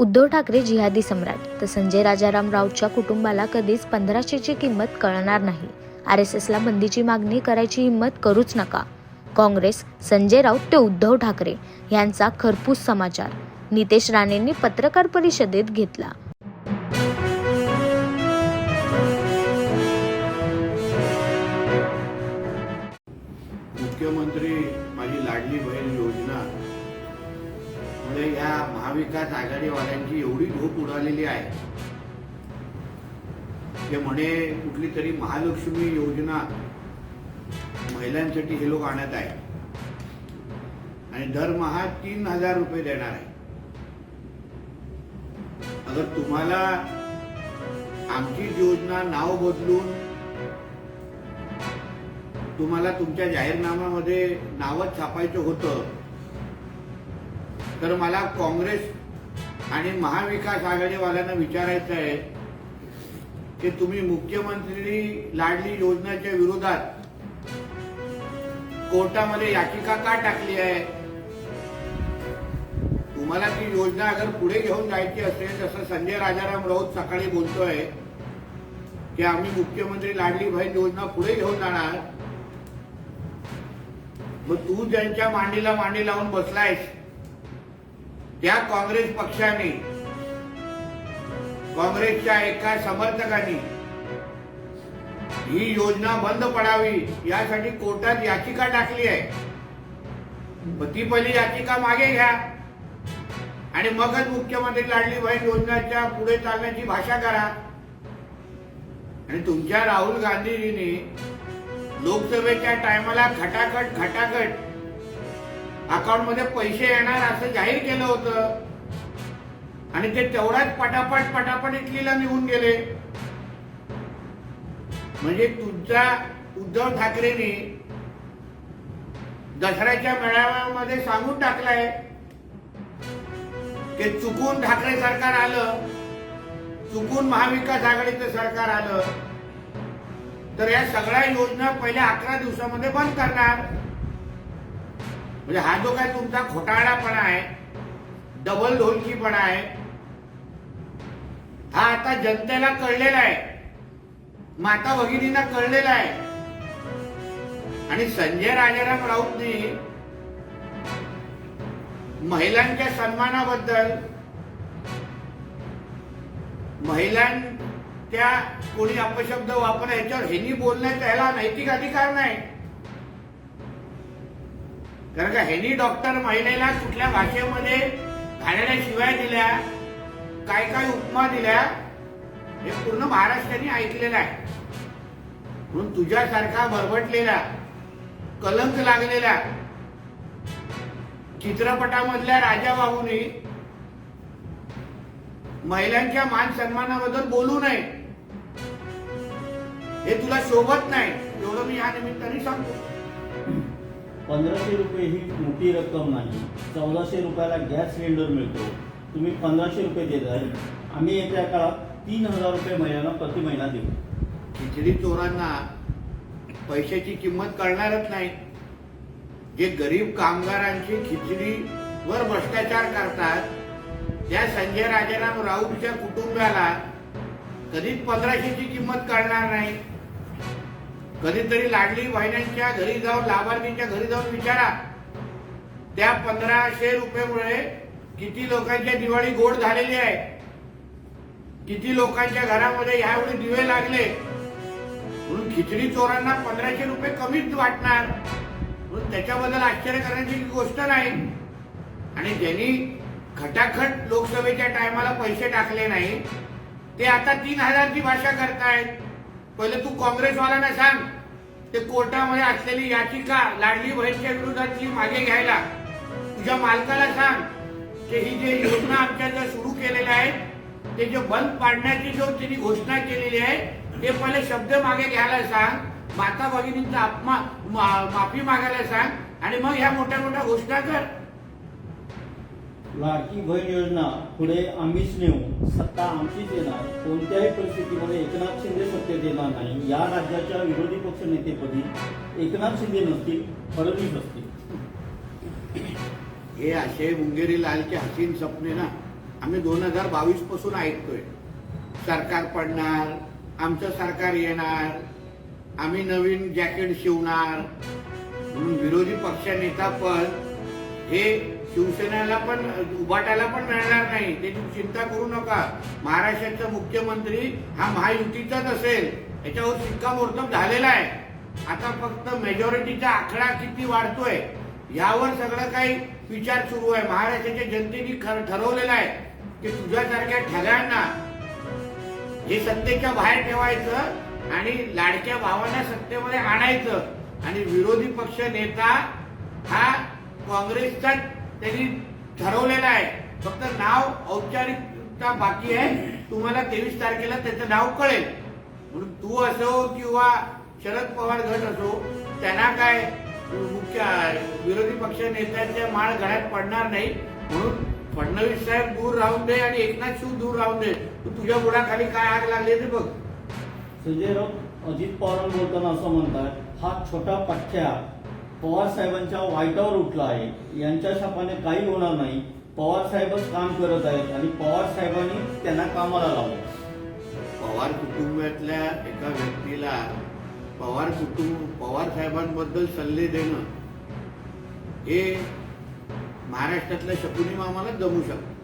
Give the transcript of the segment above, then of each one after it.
उद्धव ठाकरे जिहादी सम्राट. तर संजय राजाराम राऊतच्या कुटुंबाला कधीच पंधराशेची किंमत कळणार नाही. आर एस एसला बंदीची मागणी करायची हिंमत करूच नका. काँग्रेस संजय राऊत ते उद्धव ठाकरे यांचा खरपूस समाचार. नितेश राणेंनी पत्रकार परिषदेत घेतला. महाविकास आघाडीवाल्यांची एवढी झोप उडालेली आहे. ते म्हणे कुठली तरी महालक्ष्मी योजना महिलांसाठी हे लोक आणत आहे आणि दरमहा तीन हजार रुपये देणार आहे अगर तुम्हाला आमची योजना नाव बदलून तुम्हाला तुमच्या जाहीरनाम्यामध्ये नावच छापायचं होतं तर मला काँग्रेस आणि महाविकास आघाडीवाल्यांना विचारायचं आहे की तुम्ही मुख्यमंत्री लाडली योजनेच्या विरोधात कोर्टामध्ये याचिका का टाकली आहे? तुम्हाला ती योजना अगर पुढे घेऊन जायची असेल तसं संजय राजाराम राऊत सकाळी बोलतोय की आम्ही मुख्यमंत्री लाडली बहीण योजना पुढे घेऊन जाणार. मग तू ज्यांच्या मांडीला मांडी लावून बसलायस ज्या काँग्रेस पक्षाने काँग्रेसच्या एका समर्थकांनी ही योजना बंद पडावी यासाठी कोर्टात याचिका टाकली आहे. मग ती पहिली याचिका मागे घ्या. आणि मगच मुख्यमंत्री लाडली बहीण योजनेच्या पुढे चालण्याची भाषा करा. आणि तुमच्या राहुल गांधीजींनी लोकसभेच्या टायमाला खटाखट खटाखट अकाउंटमध्ये पैसे येणार असं जाहीर केलं होतं. आणि ते तेवढ्याच पटापट पटापट इटलीला निघून गेले. म्हणजे तुमचा उद्धव ठाकरेंनी दसऱ्याच्या मेळाव्यामध्ये सांगून टाकलाय की चुकून ठाकरे सरकार आलं चुकून महाविकास आघाडीचं सरकार आलं तर या सगळ्या योजना पहिल्या अकरा दिवसामध्ये बंद करणार. म्हणजे हा जो काय तुमचा खोटाळापणा आहे डबल ढोलकीपणा आहे हा आता जनतेला कळलेला आहे माता भगिनींना कळलेला आहे. आणि संजय राजाराम राऊतनी महिलांच्या सन्मानाबद्दल महिलांच्या कोणी अपशब्द वापर याच्यावर ह्यांनी बोलण्याचा ह्याला नैतिक अधिकार नाही. कारण का ह्यांनी डॉक्टर महिलेला कुठल्या भाषेमध्ये घाणेऱ्या शिवाय दिल्या काय काय उपमा दिल्या हे पूर्ण महाराष्ट्राने ऐकलेलं आहे. म्हणून तुझ्यासारखा भरभटलेला कलंक लागलेला चित्रपटामधल्या राजा बाबूनी महिलांच्या मान सन्मानाबद्दल बोलू नये. हे तुला शोभत नाही. एवढं मी या निमित्ताने सांगतो. पंधराशे रुपये ही मोठी रक्कम नाही. चौदाशे रुपयाला गॅस सिलेंडर मिळतो. तुम्ही पंधराशे रुपये देत आहे. आम्ही येत्या काळात तीन हजार रुपये महिन्याला प्रति महिना देऊ. खिचडी चोरांना पैशाची किंमत कळणारच नाही. जे गरीब कामगारांची खिचडीवर भ्रष्टाचार करतात त्या संजय राजाराम राऊतच्या कुटुंबाला कधीच पंधराशेची किंमत कळणार नाही. कधीतरी लाडली बहिण्यांच्या घरी जाऊन लाभार्थींच्या घरी जाऊन विचारा. त्या पंधराशे रुपयेमुळे किती लोकांच्या दिवाळी गोड झालेली आहे? किती लोकांच्या घरामध्ये यावेळी दिवे लागले? म्हणून खिचडी चोरांना पंधराशे रुपये कमीच वाटणार. म्हणून त्याच्याबद्दल आश्चर्य करण्याची गोष्ट नाही. आणि ज्यांनी खटाखट लोकसभेच्या टायमाला पैसे टाकले नाही ते आता तीन हजारची भाषा करतायत. पहिले तू काँग्रेसवाल्यांना सांग ते कोर्टामध्ये असलेली याचिका लाडली बहीणच्या विरोधातली मागे घ्यायला. तुझ्या मालकाला सांग की ही जे योजना आमच्या ज्या सुरू केलेल्या आहेत ते जे बंद पाडण्याची जो त्यांनी घोषणा केलेली आहे ते पहिले शब्द मागे घ्यायला सांग माता भगिनींचा अपमा माफी मागायला सांग आणि मग ह्या मोठ्या मोठ्या घोषणा कर. लाडकी बहीण योजना. पुढे आम्हीच नेऊ. सत्ता आमचीच येणार. कोणत्याही परिस्थितीमध्ये एकनाथ शिंदे सत्तेत येणार नाही. या राज्याच्या विरोधी पक्ष नेतेपदी एकनाथ शिंदे नसतील फडणवीस असतील. हे असे मुंगेरी लालचे हसीन सपने ना. आम्ही दोन हजार बावीसपासून ऐकतोय. सरकार पडणार आमचं सरकार येणार आम्ही नवीन जॅकेट शिवणार. म्हणून विरोधी पक्ष नेता पण हे शिवसेनेला पण उभाटायला पण मिळणार नाही. त्याची चिंता करू नका. महाराष्ट्राचा मुख्यमंत्री हा महायुतीचाच असेल. याच्यावर शिक्कामोर्तब झालेला आहे. आता फक्त मेजॉरिटीचा आकडा किती वाढतोय यावर सगळं काही विचार सुरू आहे. महाराष्ट्राच्या जनतेने ठरवलेलं आहे की तुझ्यासारख्या ठगांना हे सत्तेच्या बाहेर ठेवायचं आणि लाडक्या भावांना सत्तेमध्ये आणायचं. आणि विरोधी पक्ष नेता हा काँग्रेसचा त्यांनी ठरवलेलं आहे. फक्त नाव औपचारिकता बाकी आहे. तुम्हाला तेवीस तारखेला त्याचं नाव कळेल. म्हणून तू असो किंवा शरद पवार गट असो त्यांना काय मुख्य विरोधी पक्ष नेत्यांच्या माळ घरात पडणार नाही. म्हणून फडणवीस साहेब दूर राहून दे आणि एकनाथ शिव दूर राहून दे. तू तुझ्या बुडाखाली काय आग लागली ते बघ. संजय राऊत अजित पवार बोलताना असं म्हणतात हा छोटा पठ्ठ्या पवार साहेबांच्या वाईटावर उठला आहे. यांच्या शापाने काही होणार नाही. पवार साहेबच काम करत आहेत आणि पवार साहेबांनी त्यांना कामाला लावलं. पवार कुटुंबातल्या एका व्यक्तीला पवार कुटुंब पवार साहेबांबद्दल सल्ले देणं हे महाराष्ट्रातल्या शकुनी मामाला जमू शकतं.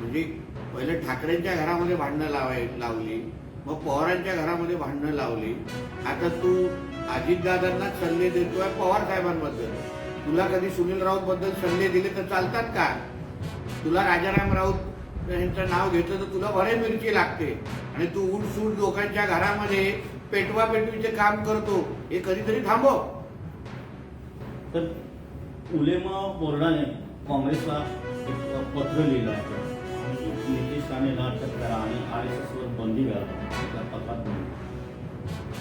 म्हणजे पहिले ठाकरेंच्या घरामध्ये भांडणं लावाय लावली मग पवारांच्या घरामध्ये भांडणं लावली. आता तू अजितदादांना सल्ले देतोय पवार साहेबांबद्दल. तुला कधी सुनील राऊत बद्दल सल्ले दिले तर चालतात का? तुला राजाराम राऊत यांचं नाव घेतलं तर तुला भरे मिरची लागते. आणि तू उठ सूट लोकांच्या घरामध्ये पेटवा पेटवीचे काम करतो. हे कधीतरी थांबव. तर उलेमा बोर्डाने काँग्रेसला एक पत्र लिहिलं आहे नितीश राणेला अटक करा आणि आर एस एसवर बंदी घाला. त्या पत्रात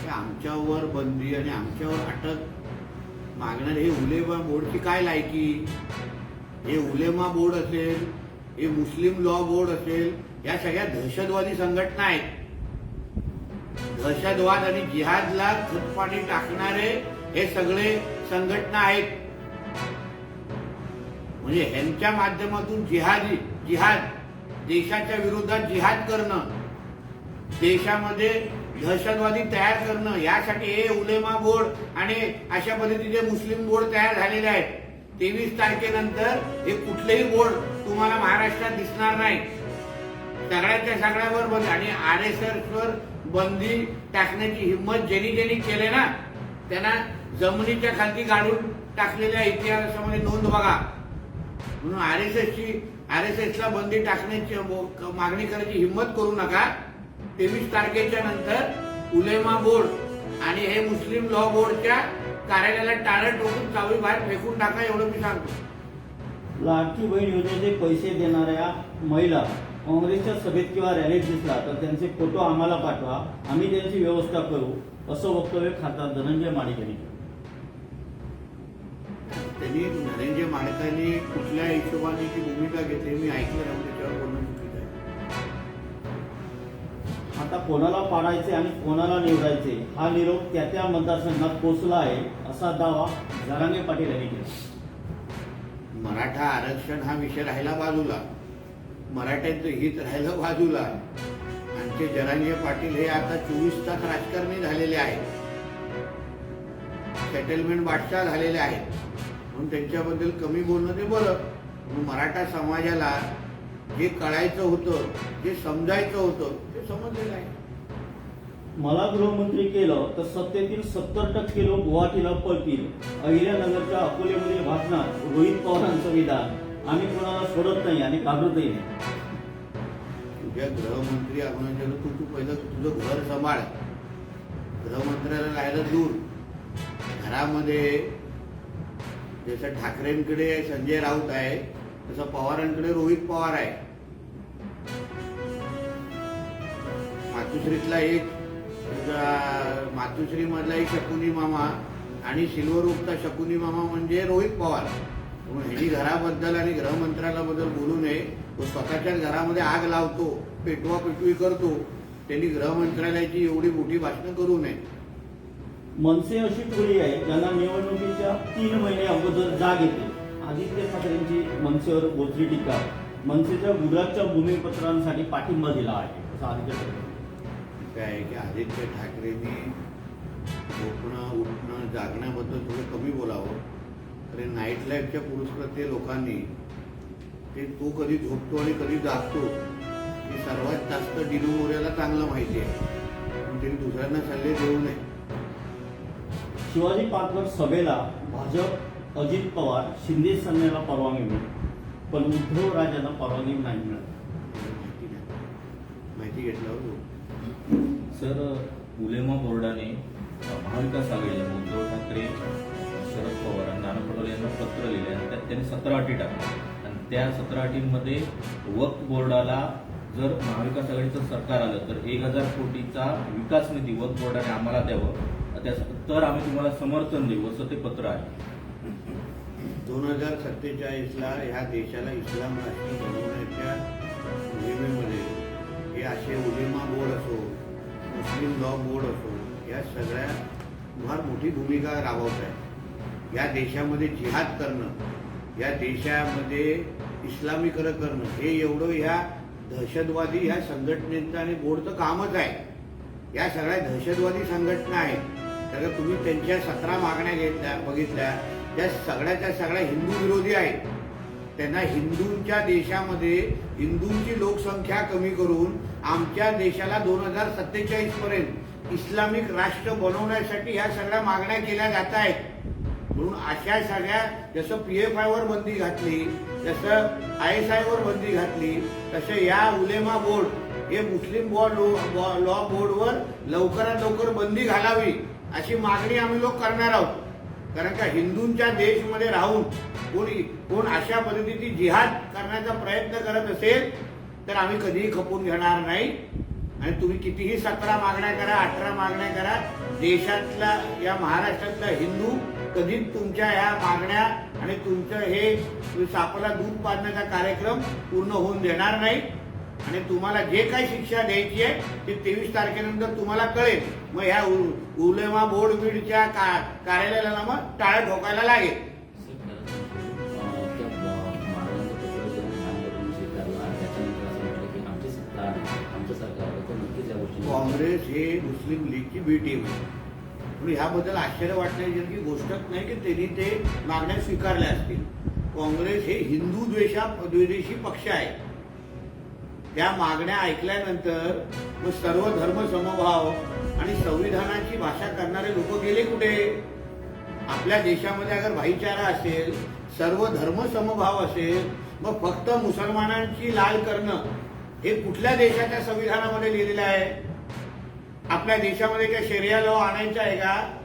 म्हटलं. आमच्यावर बंदी आणि आमच्यावर अटक मागणार हे उलेमा बोर्डची काय लायकी हे उलेमा बोर्ड असेल हे मुस्लिम लॉ बोर्ड असेल या सगळ्या दहशतवादी संघटना आहेत दहशतवाद आणि जिहादला खतपाणी टाकणारे हे सगळे संघटना आहेत म्हणजे ह्यांच्या माध्यमातून जिहादी जिहाद देशाच्या विरोधात जिहाद करणं देशामध्ये दहशतवादी तयार करणं यासाठी हे उलेमा बोर्ड आणि अशा पद्धतीचे मुस्लिम बोर्ड तयार झालेले आहेत. तेवीस तारखेनंतर हे कुठलेही बोर्ड तुम्हाला महाराष्ट्रात दिसणार नाही. सगळ्याच्या सगळ्यावर बंद आणि आर एस एसवर बंदी टाकण्याची हिंमत ज्यांनी ज्यांनी केले ना त्यांना जमिनीच्या खालती गाडून टाकलेल्या इतिहासामध्ये नोंद बघा. म्हणून आर एस एसची आर एस एसला बंदी टाकण्याची मागणी करायची हिंमत करू नका. तेवीस तारखेच्या नंतर उलेमा बोर्ड आणि हे मुस्लिम लॉ बोर्डच्या कार्यालयाला टाळं टोकून चावी बाहेर फेकून टाका एवढं मी सांगतो. लाडकी बहीण योजनेचे पैसे देणाऱ्या महिला काँग्रेसच्या सभेत किंवा रॅलीत दिसला तर त्यांचे फोटो आम्हाला पाठवा आम्ही त्यांची व्यवस्था करू असं वक्तव्य खासदार धनंजय माडिक यांनी केलं. त्यांनी धनंजय माडकांनी कुठल्या हिशोबाने ती भूमिका घेतली मी ऐकलं त्याच्यावर आहे आता कोणाला पाडायचे आणि कोणाला निवडायचे हा निरोप त्या त्या मतदारसंघात पोचला आहे असा दावा जरांगे पाटील यांनी केला. मराठा आरक्षण हा विषय राहिला बाजूला. मराठ्यांचं हित राहिलं बाजूला. आमचे जरांगे पाटील हे आता चोवीस तास राजकारणी झालेले आहेत. सेटलमेंट बादशाह झालेले आहेत. म्हणून त्यांच्याबद्दल कमी बोलणं ते बरं मराठा समाजाला जे कळायचं होतं जे समजायचं होतं ते समजलेलं आहे मला गृहमंत्री केलं तर सत्तेतील सत्तर टक्के लोक गुवाहाटीला पळतील. अहिल्यानगरच्या अकोलेमधील भाषणात रोहित पवारांचं विधान. आम्ही कोणाला सोडत नाही आणि घाबरतही नाही. तुझ्या गृहमंत्री आपण तू तू पहिलं तुझं घर सांभाळ. गृहमंत्र्याला राहिलं दूर. घरामध्ये जसं ठाकरेंकडे संजय राऊत आहे तसं पवारांकडे रोहित पवार आहे. मातुश्रीतला एक मातुश्री मधला एक शकुनी मामा आणि सिल्वर उपचा शकुनी मामा म्हणजे रोहित पवार. म्हणून ह्यांनी घराबद्दल आणि गृहमंत्रालयाबद्दल बोलू नये. तो स्वतःच्याच घरामध्ये आग लावतो पेटवा पेटवी करतो. त्यांनी गृहमंत्रालयाची एवढी मोठी भाषणं करू नये. मनसे अशी टोळी आहे ज्यांना निवडणुकीच्या तीन महिने अगोदर जाग येते. आदित्य ठाकरेंची मनसेवर बोचरी टीका मनसेच्या गुजरातच्या भूमिपत्रांसाठी पाठिंबा दिला आहे असं आदित्य ठाकरे काय आहे की आदित्य ठाकरेंनी झोपणं उठणं जागण्याबद्दल थोडं कमी बोलावं. तरी नाईट लाईफच्या पुरस्कृत्य लोकांनी ते तो कधी झोपतो आणि कधी जागतो हे सर्वात जास्त डिनू चांगलं माहिती आहे. पण त्यांनी दुसऱ्यांना सल्ले देऊ नये. शिवाजी पार्कवर सभेला भाजप अजित पवार शिंदे सेनेला परवानगी मिळाली पण उद्धव राजांना परवानगी नाही मिळाली माहिती घेतल्यावर. सर उलेमा बोर्डाने महाविकास आघाडीला उद्धव ठाकरे शरद पवार आणि नाना पटोले यांना पत्र लिहिले आणि त्यात त्यांनी सतरा अटी टाकल्या. आणि त्या सतरा अटींमध्ये वक्फ बोर्डाला जर महाविकास आघाडीचं सरकार आलं तर एक हजार कोटीचा विकास निधी वक्फ बोर्डाने आम्हाला द्यावं. त्या तर आम्ही तुम्हाला समर्थन देऊ असं ते पत्र आहे. दोन हजार सत्तेचाळीसला ह्या देशाला इस्लाम राष्ट्र बनवण्याच्या मोहिमेमध्ये हे असे उलेमा बोर्ड असो मुस्लिम लॉ बोर्ड असो या सगळ्या फार मोठी भूमिका राबवत आहे या देशामध्ये जिहाद करणं या देशामध्ये इस्लामीकरण करणं हे एवढं ह्या दहशतवादी ह्या संघटनेचं आणि बोर्डचं कामच आहे. या सगळ्या दहशतवादी संघटना आहेत. तर तुम्ही त्यांच्या सतरा मागण्या घेतल्या बघितल्या त्या सगळ्याच्या सगळ्या हिंदू विरोधी आहेत त्यांना हिंदूंच्या देशामध्ये हिंदूंची लोकसंख्या कमी करून आमच्या देशाला दोन हजार सत्तेचाळीस पर्यंत इस्लामिक राष्ट्र बनवण्यासाठी ह्या सगळ्या मागण्या केल्या जात आहेत. म्हणून अशा सगळ्या जसं पी एफ आयवर बंदी घातली जसं आय एस आयवर बंदी घातली तसं या उलेमा बोर्ड हे मुस्लिम बॉ लॉ बोर्डवर लवकरात लवकर बंदी घालावी अशी मागणी आम्ही लोक करणार आहोत. कारण का हिंदूंच्या देशमध्ये राहून कोणी कोण अशा पद्धतीची जिहाद करण्याचा प्रयत्न करत असेल तर आम्ही कधीही खपून घेणार नाही. आणि तुम्ही कितीही सतरा मागण्या करा अठरा मागण्या करा देशातला या महाराष्ट्रातला हिंदू कधीच तुमच्या ह्या मागण्या आणि तुमचं हे सापाला दूध पाडण्याचा कार्यक्रम पूर्ण होऊन देणार नाही. आणि तुम्हाला जे काही शिक्षा द्यायची आहे ते तेवीस तारखेनंतर तुम्हाला कळेल. मग ह्या उलेमा बोर्ड बीडच्या का कार्यालयाला मग टाळ ठोकायला लागेल. काँग्रेस हे मुस्लिम लीगची बी टीम आहे. पण ह्याबद्दल आश्चर्य वाटण्याची गोष्टच नाही की त्यांनी ते मागण्या स्वीकारल्या असतील. काँग्रेस हे हिंदू द्वेषा द्वेषी पक्ष आहे. त्या मागण्या ऐकल्यानंतर मग सर्व धर्म समभाव आणि संविधानाची भाषा करणारे लोक गेले कुठे? आपल्या देशामध्ये अगर भाईचारा असेल सर्व धर्म समभाव असेल मग फक्त मुसलमानांची लाल करणं हे कुठल्या देशाच्या संविधानामध्ये लिहिलेलं आहे? आपल्या देशामध्ये त्या शेरिया लॉ आणायचा आहे का?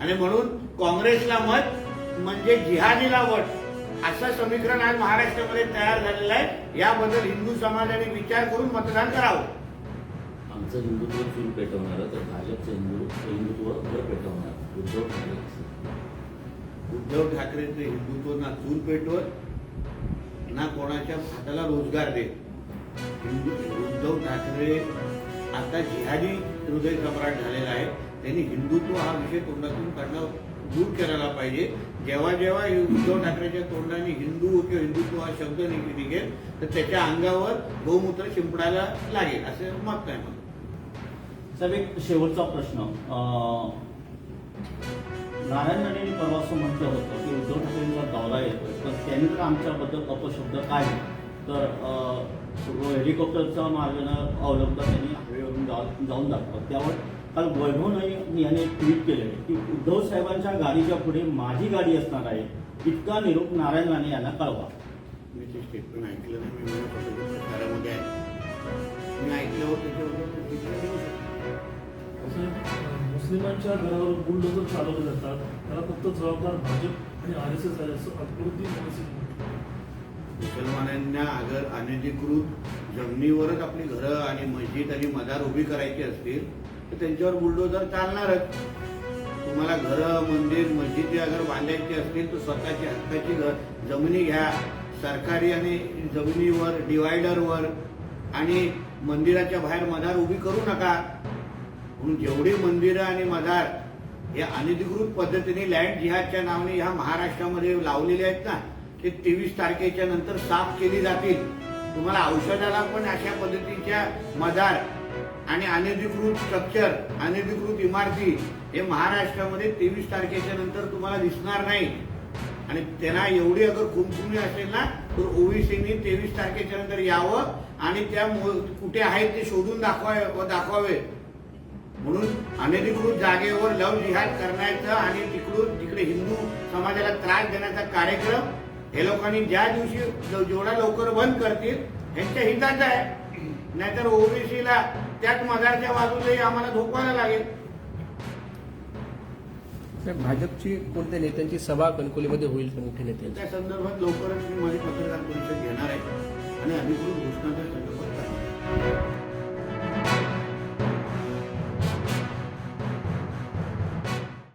आणि म्हणून काँग्रेसला मत म्हणजे जिहादीला वट. असं समीकरण आज महाराष्ट्रामध्ये तयार झालेलं आहे. याबद्दल हिंदू समाजाने विचार करून मतदान करावं. आमचं हिंदुत्व चूल पेटवणार तर भाजपचं हिंदू हिंदुत्व घर पेटवणार उद्धव ठाकरे उद्धव ठाकरेंचं हिंदुत्व ना चूल पेटवत ना कोणाच्या हाताला रोजगार देत. हिंदू उद्धव ठाकरे आता जिहादी हृदय सम्राट झालेला आहे. त्यांनी हिंदुत्व हा विषय तोंडातून काढणं दूर करायला पाहिजे. जेव्हा जेव्हा उद्धव ठाकरेच्या तोंडाने हिंदू किंवा हिंदुत्व हा शब्द निघेल तर त्याच्या अंगावर गोमूत्र शिंपडायला लागेल असे मत काय म्हणतो साहेब एक शेवटचा प्रश्न. नारायण राणेंनी परवा असं म्हटलं होतं की उद्धव ठाकरेंचा दौरा येतोय तर त्यांनी तर आमच्याबद्दल अपशब्द काय? तर हेलिकॉप्टरचा मार्गानं अवलंब त्यांनी हवेवरून जाऊन दाखवत त्यावर काल वैभव नाईक याने ट्विट केले की उद्धव साहेबांच्या गाडीच्या पुढे माझी गाडी असणार आहे इतका निरोप नारायण राणे यांना कळवा. मी ते स्टेटमेंट ऐकलं नाही मी म्हणत होतो की प्रचारामध्ये आहे. मी ऐकल्यावर त्याच्यावर मुस्लिमांच्या घरावर बुलडोजर चालवले जातात. त्याला फक्त जबाबदार भाजप आणि आर एस एस आहे असं अकृती मुसलमानांना अगर अनधिकृत जमिनीवरच आपली घरं आणि मस्जिद आणि मदार उभी करायची असतील तर त्यांच्यावर बुलडोजर चालणारच. तुम्हाला घरं मंदिर मस्जिद अगर बांधायची असतील तर स्वतःची हक्काची घर. जमिनी घ्या. सरकारी आणि जमिनीवर डिवायडरवर आणि मंदिराच्या बाहेर मदार उभी करू नका. म्हणून जेवढी मंदिरं आणि मदार हे अनधिकृत पद्धतीने लँड जिहादच्या नावाने ह्या महाराष्ट्रामध्ये लावलेले आहेत ना ते तेवीस तारखेच्या नंतर साफ केली जातील. तुम्हाला औषधाला पण अशा पद्धतीच्या मदार आणि अनधिकृत स्ट्रक्चर अनधिकृत इमारती हे महाराष्ट्रामध्ये तेवीस तारखेच्या नंतर तुम्हाला दिसणार नाही. आणि त्यांना एवढी अगर खुमखुमी असेल ना तर ओबीसीनी तेवीस तारखेच्या नंतर यावं आणि त्या कुठे आहेत ते शोधून दाखवावे दाखवावे. म्हणून अनधिकृत जागेवर लव जिहाद करण्याचं आणि तिकडून तिकडे हिंदू समाजाला त्रास देण्याचा कार्यक्रम हे लोकांनी ज्या दिवशी जेवढा लवकर बंद करतील त्यांच्या हिताचं आहे. नाहीतर ओबीसीला त्याच मदारच्या बाजूलाही आम्हाला झोपायला लागेल भाजपची कोणत्या नेत्यांची सभा कणकोलीमध्ये होईल का मोठ्या नेत्यांची त्या संदर्भात लवकरच मी माझी पत्रकार परिषद घेणार आहे आणि अधिकृत घोषणा त्या संदर्भात करणार आहे.